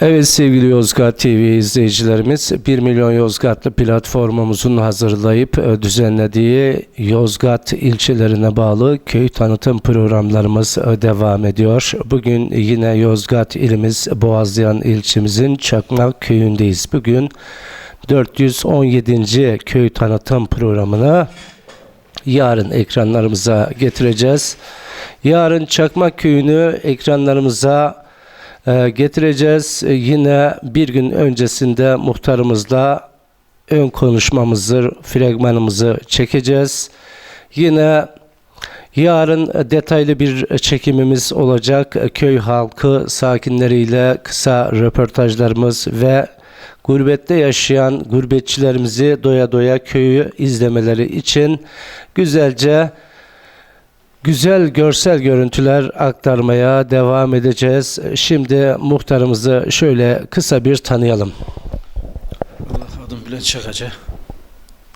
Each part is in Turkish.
Evet sevgili Yozgat TV izleyicilerimiz 1 milyon Yozgatlı platformumuzun hazırlayıp e, düzenlediği Yozgat ilçelerine bağlı köy tanıtım programlarımız e, devam ediyor. Bugün yine Yozgat ilimiz Boğazlayan ilçemizin Çakmak köyündeyiz. Bugün 417. köy tanıtım programına yarın ekranlarımıza getireceğiz. Yarın Çakmak köyünü ekranlarımıza ee, getireceğiz. Ee, Yine bir gün öncesinde muhtarımızla ön konuşmamızı, fragmanımızı çekeceğiz. Yine yarın detaylı bir çekimimiz olacak. Köy halkı sakinleriyle kısa röportajlarımız ve gurbette yaşayan gurbetçilerimizi doya doya köyü izlemeleri için güzelce Güzel görsel görüntüler aktarmaya devam edeceğiz. Şimdi muhtarımızı şöyle kısa bir tanıyalım. Allah adım Bülent Çakacı.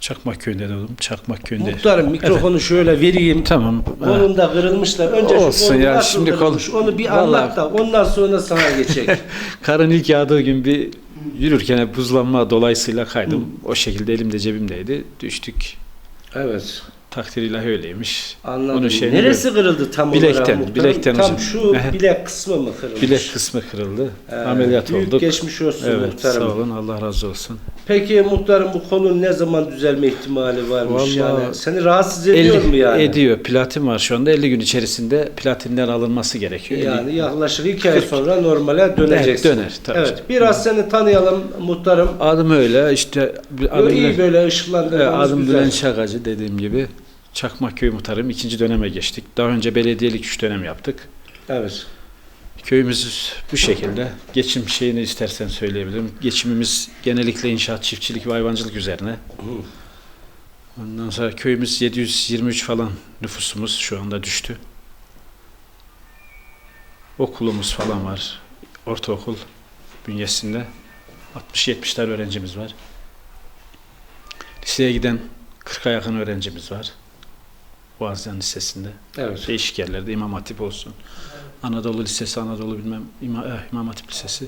Çakmak köyünde doğdum. Çakmak köyünde. Muhtarım mikrofonu şöyle vereyim. Tamam. Kolunda kırılmışlar. Önce Olsun şu ya, şimdi kol- onu bir Vallahi- anlat da ondan sonra sana geçecek. Karın ilk yağdığı gün bir yürürken buzlanma dolayısıyla kaydım. O şekilde elimde cebimdeydi. Düştük. evet. Takdir ilahi öyleymiş. Anladım. Onun şeyini Neresi kırıldı tam olarak Bilekten, muhtarım? bilekten Tam hocam. şu bilek kısmı mı kırılmış? Bilek kısmı kırıldı. Ee, Ameliyat büyük olduk. geçmiş olsun Evet muhtarım. sağ olun Allah razı olsun. Peki muhtarım bu kolun ne zaman düzelme ihtimali varmış Vallahi- yani? Seni rahatsız ediyor 50 mu yani? Ediyor. Platin var şu anda. 50 gün içerisinde platinden alınması gerekiyor. Yani yaklaşık iki ay sonra normale döneceksin. Evet, döner, tabii. Evet. Biraz seni tanıyalım muhtarım. Adım öyle işte bir Böyle adım iyi böyle ışıklandırmamız adım güzel. Bülent Şakacı dediğim gibi. Çakmak köy muhtarım ikinci döneme geçtik. Daha önce belediyelik üç dönem yaptık. Evet. Köyümüz bu şekilde. Geçim şeyini istersen söyleyebilirim. Geçimimiz genellikle inşaat, çiftçilik ve hayvancılık üzerine. Ondan sonra köyümüz 723 falan nüfusumuz şu anda düştü. Okulumuz falan var. Ortaokul bünyesinde. 60-70'ler öğrencimiz var. Liseye giden 40'a yakın öğrencimiz var. Boğaziyan Lisesi'nde. Evet. Değişik yerlerde İmam Hatip olsun. Anadolu Lisesi, Anadolu bilmem İmam, eh, İmam Hatip Lisesi.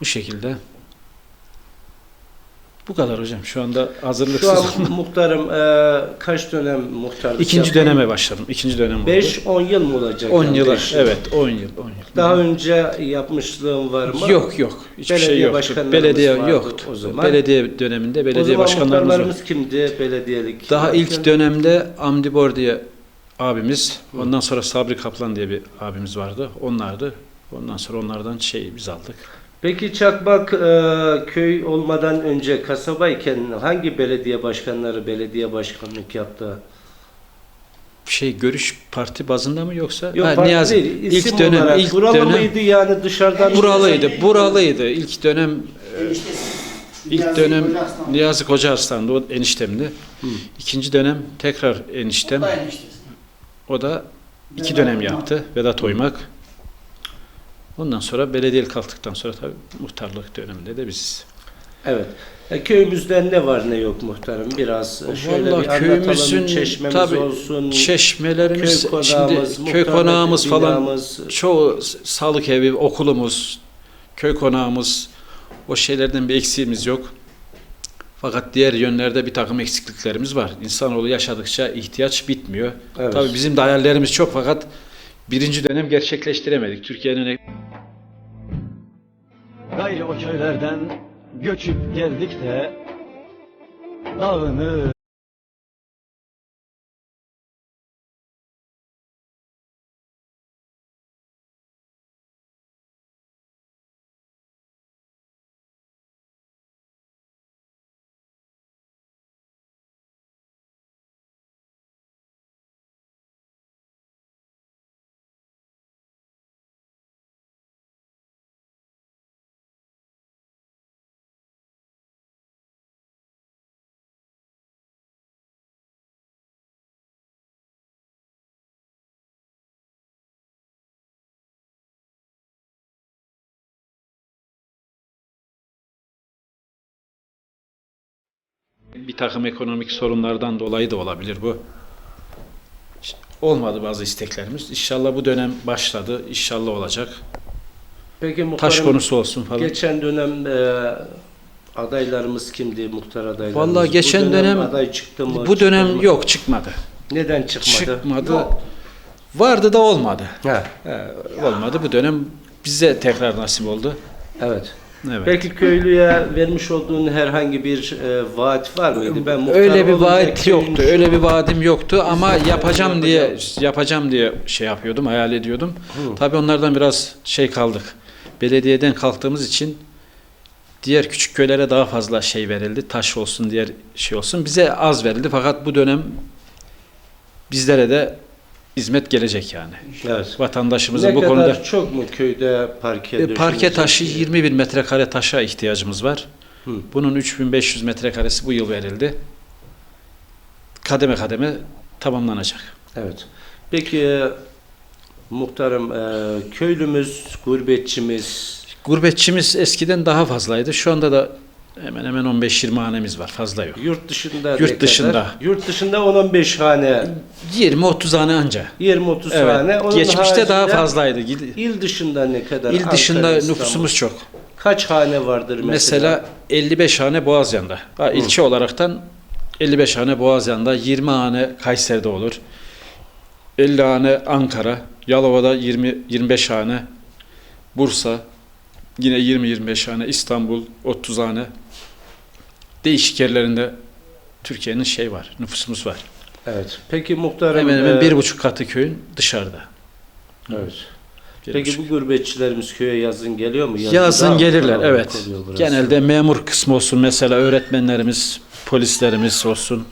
Bu şekilde. Bu kadar hocam. Şu anda Şu hazırlıksız. an muhtarım e, kaç dönem muhtarlık İkinci yaptın? döneme başladım. İkinci dönem oldu. 5-10 yıl mı olacak? 10 yani? yıl. Beş yıl. Evet 10 yıl. 10 yıl. Daha önce yapmışlığın var mı? Yok yok. Hiçbir Belediye şey yoktu. Belediye yoktu. o zaman. Belediye döneminde o belediye zaman başkanlarımız muhtarlarımız kimdi belediyelik? Daha yaparken? ilk dönemde Amdi Bor diye abimiz, ondan sonra Sabri Kaplan diye bir abimiz vardı. Onlardı. Ondan sonra onlardan şey biz aldık. Peki Çakmak e, köy olmadan önce kasabayken hangi belediye başkanları belediye başkanlık yaptı? Şey görüş parti bazında mı yoksa? Yok Ha, Niyazi. değil, isim ilk dönem olarak. ilk Buralı dönem mıydı yani dışarıdan? buralıydı. Buralıydı. İlk dönem ilk dönem Niyazi Koca Arslan'dı. O eniştemdi. İkinci dönem tekrar eniştem. O da iki dönem yaptı. Vedat Oymak. Ondan sonra belediyelik kalktıktan sonra tabii muhtarlık döneminde de biz. Evet. E, köyümüzde ne var ne yok muhtarım? Biraz e, şöyle Vallahi bir anlatalım. köyümüzün Çeşmemiz tabii olsun. çeşmelerimiz, köy konağımız, şimdi köy konağımız falan binamız. çoğu sağlık evi, okulumuz, köy konağımız o şeylerden bir eksiğimiz yok. Fakat diğer yönlerde bir takım eksikliklerimiz var. İnsanoğlu yaşadıkça ihtiyaç bitmiyor. Evet. Tabii bizim de hayallerimiz çok fakat birinci dönem gerçekleştiremedik. Türkiye'nin Gayrı o köylerden göçüp geldik de dağını bir takım ekonomik sorunlardan dolayı da olabilir bu. Olmadı bazı isteklerimiz. İnşallah bu dönem başladı. İnşallah olacak. Peki muhtarım, taş konusu olsun falan. geçen dönem e, adaylarımız kimdi muhtar adaylarımız? Vallahi Bu geçen dönem- aday çıktı mı? Bu dönem mı? yok çıkmadı. Neden çıkmadı? Çıkmadı. Vardı da olmadı. Ha, He, olmadı. Bu dönem bize tekrar nasip oldu. evet. Evet. Peki köylüye vermiş olduğun herhangi bir e, vaat var mıydı? Ben muhtar öyle bir olunca vaat köyün yoktu. Öyle bir vaadim yoktu ama yapacağım diye yapacağım. yapacağım diye şey yapıyordum, hayal ediyordum. Hı. Tabii onlardan biraz şey kaldık. Belediyeden kalktığımız için diğer küçük köylere daha fazla şey verildi. Taş olsun, diğer şey olsun. Bize az verildi fakat bu dönem bizlere de hizmet gelecek yani. Evet. Vatandaşımızın ne bu kadar konuda çok mu köyde parke E, Parke döşenecek? taşı 20 bin metrekare taşa ihtiyacımız var. Hı. Bunun 3500 metrekaresi bu yıl verildi. Kademe kademe tamamlanacak. Evet. Peki e, muhtarım e, köylümüz, gurbetçimiz Gurbetçimiz eskiden daha fazlaydı. Şu anda da hemen hemen 15-20 hanemiz var. Fazla yok. yurt dışında Yurt ne kadar? dışında. Yurt dışında 10-15 hane, 20-30 hane anca. 20-30 Evet. hane. Onun Geçmişte daha fazlaydı. İl dışında ne kadar? İl dışında Ankara, İstanbul. nüfusumuz çok. kaç hane vardır mesela? Mesela 55 hane Boğazyan'da. Ha, ilçe olaraktan 55 hane Boğazyan'da, 20 hane Kayseri'de olur. 50 hane Ankara, Yalova'da 20 25 hane Bursa, yine 20-25 hane İstanbul, 30 hane. Değişik yerlerinde Türkiye'nin şey var, nüfusumuz var. Evet. Peki muhtarım. Hemen hemen e, bir buçuk katı köyün dışarıda. Evet. Bir Peki buçuk. bu gurbetçilerimiz köye yazın geliyor mu? Yazın mı gelirler evet. Genelde memur kısmı olsun mesela öğretmenlerimiz, polislerimiz olsun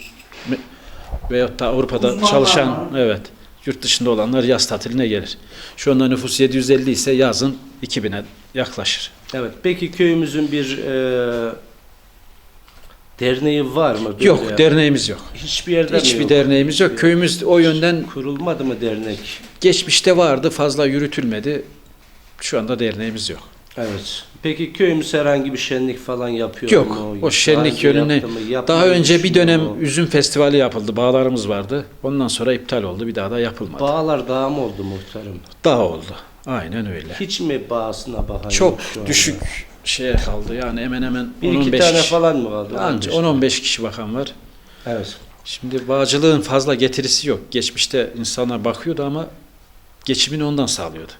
veyahut da Avrupa'da çalışan evet yurt dışında olanlar yaz tatiline gelir. Şu anda nüfus 750 ise yazın 2000'e yaklaşır. Evet. Peki köyümüzün bir e, derneği var mı? Böyle Yok derneğimiz yok. Hiçbir yerde mi Hiçbir yok? derneğimiz yok. Köyümüz o yönden Kurulmadı mı dernek? geçmişte vardı fazla yürütülmedi. Şu anda derneğimiz yok. Evet. Peki köyümüz herhangi bir şenlik falan yapıyor Yok. mu? O şenlik yönüne daha önce bir dönem mu? üzüm festivali yapıldı. Bağlarımız vardı. Ondan sonra iptal oldu. Bir daha da yapılmadı. Bağlar daha mı oldu muhtarım? Daha oldu. Aynen öyle. Hiç mi bağısına bakan Çok yok düşük şeye kaldı. Yani hemen hemen Bir iki 10-15 tane kişi. falan mı kaldı? Anca 15 10-15 kişi bakan var. Evet. Şimdi bağcılığın fazla getirisi yok. Geçmişte insanlar bakıyordu ama geçimini ondan sağlıyordu.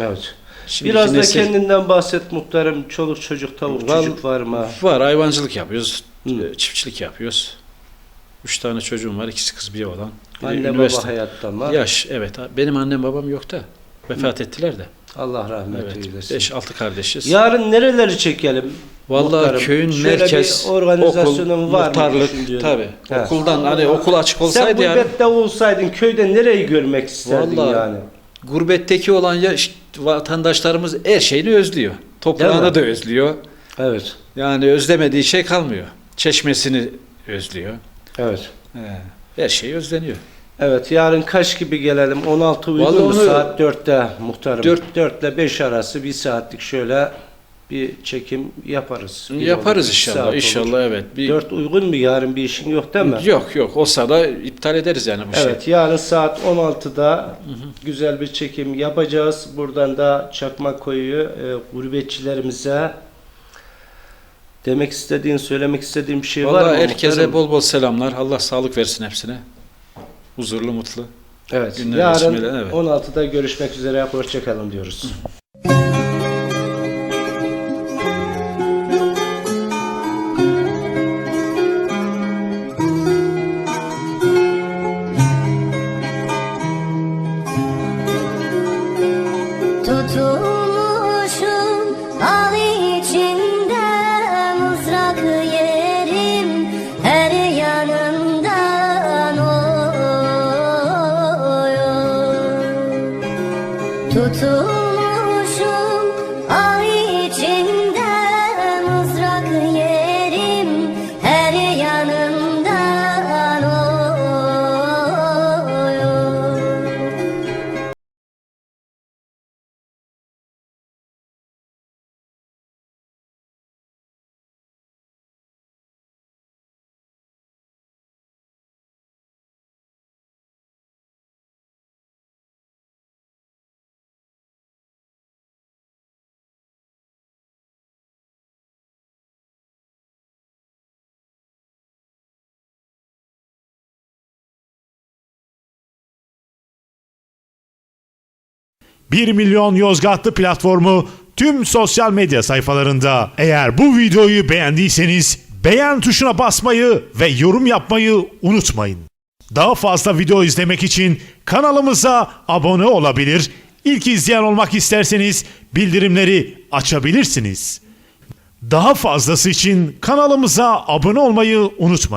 Evet. Şimdiki Biraz da nesil- kendinden bahset muhtarım. Çoluk çocuk tavuk Val- çocuk var mı? Var hayvancılık yapıyoruz. Hı. e, Çiftçilik yapıyoruz. Üç tane çocuğum var. ikisi kız bir oğlan. Biri Anne üniversite. baba hayatta mı? Yaş evet. Benim annem babam yok da. Vefat ettiler de. Allah rahmet Evet. eylesin. 5-6 kardeşiz. Yarın nereleri çekelim? Vallahi Muhtarım, köyün şöyle merkez, bir organizasyonun okul, var muhtarlık. He. Okuldan hani okul açık Sen olsaydı yani gurbette olsaydın köyde nereyi görmek isterdin Vallahi yani? gurbetteki olan yaş, vatandaşlarımız her şeyini özlüyor. Toprağını da özlüyor. Evet. Yani özlemediği şey kalmıyor. Çeşmesini özlüyor. Evet. He, Her şey özleniyor. Evet yarın kaç gibi gelelim? 16 uygun Vallahi mu? onu- Saat 4'te muhtarım. Dört- 4 ile 5 arası bir saatlik şöyle bir çekim yaparız. Bir Yaparız olur, bir saat inşallah. olur. İnşallah evet. Bir, 4 uygun mu? Yarın bir işin yok değil mi? Yok yok. Olsa da iptal ederiz yani bu şey. Evet yarın saat 16'da güzel bir çekim yapacağız. Buradan da Çakmakoyu'yu e, gurbetçilerimize demek istediğin, söylemek istediğin bir şey var Vallahi mı? herkese muhtarım? bol bol selamlar. Allah sağlık versin hepsine. Huzurlu, mutlu. Evet. günler Yarın evet. 16'da görüşmek üzere. Hoşçakalın diyoruz. 1 milyon Yozgatlı platformu tüm sosyal medya sayfalarında. Eğer bu videoyu beğendiyseniz beğen tuşuna basmayı ve yorum yapmayı unutmayın. Daha fazla video izlemek için kanalımıza abone olabilir, ilk izleyen olmak isterseniz bildirimleri açabilirsiniz. Daha fazlası için kanalımıza abone olmayı unutmayın.